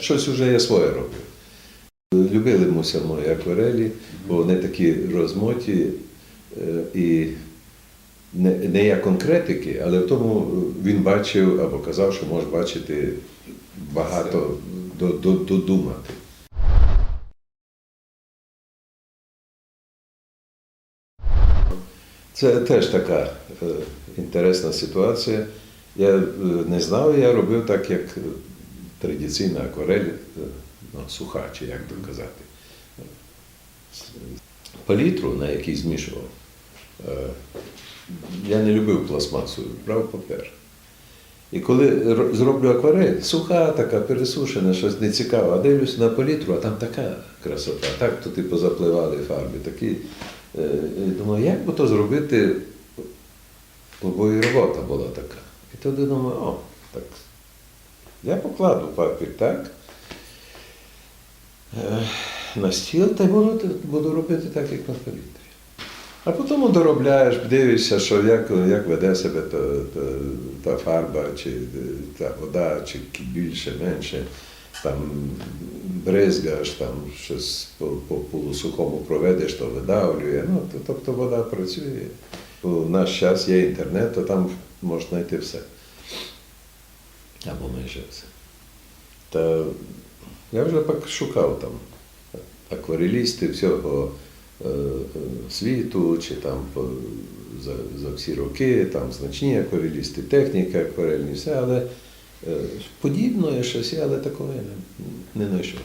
Щось вже я своє робив. Любили муся мої акварелі, бо вони такі розмоті е, і не, не як конкретики, але в тому він бачив або казав, що може бачити багато до- до- додумати. Це теж така е, інтересна ситуація. Я е, не знав, я робив так, як традиційна акварель, е, ну, суха, чи як то казати. Палітру, на якій змішував, е, я не любив пластмасу, брав папер. І коли зроблю акварель, суха така, пересушена, щось нецікаве, а дивлюся на палітру, а там така красота. Так то ти позапливали фарби. Такі. Е, і думаю, як би то зробити, бо і робота була така. І тоді думаю, о, так. Я покладу папір так. е, На стіл та буду, буду робити так, як на палітрі. А потім доробляєш, дивишся, що як, як веде себе та, та, та фарба, чи та вода, чи більше, менше. Там бризгаєш, там щось по, по полусухому проведеш, то видавлює. Ну, то, тобто вода працює. У наш час є інтернет, то там можна знайти все або майже все. Та я вже так шукав там акварелісти всього е, е світу, чи там за за всі роки, там значні акварелісти, техніки, акварельні, все, але е, подібно щось, але такого я не знайшов.